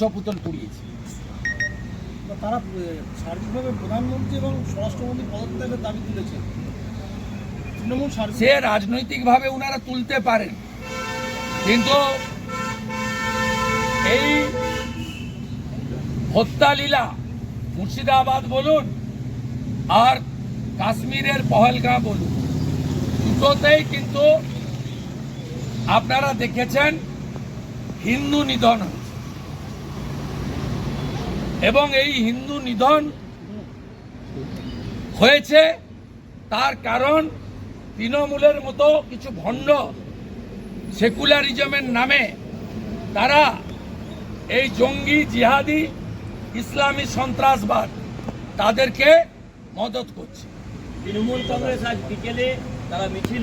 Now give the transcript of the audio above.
সপুতল পুড়িয়েছে। তারা সার্বিকভাবে প্রধানমন্ত্রী এবং স্বরাষ্ট্রমন্ত্রী পদত্যাগের দাবি তুলেছেন। তৃণমূল সে রাজনৈতিকভাবে ওনারা তুলতে পারেন। কিন্তু এই হত্যা লীলা মুর্শিদাবাদ বলুন আর কাশ্মীরের পহলগাঁ বলুন দুটোতেই কিন্তু আপনারা দেখেছেন হিন্দু নিধন। এবং এই হিন্দু নিধন হয়েছে। তার কারণ তৃণমূলের মতো কিছু ভণ্ড সেকুলারিজমের নামে তারা এই জঙ্গি জিহাদি ইসলামী সন্ত্রাসবাদ তাদেরকে মদত করছে। তৃণমূল কংগ্রেস আজ বিকেলে তারা মিছিল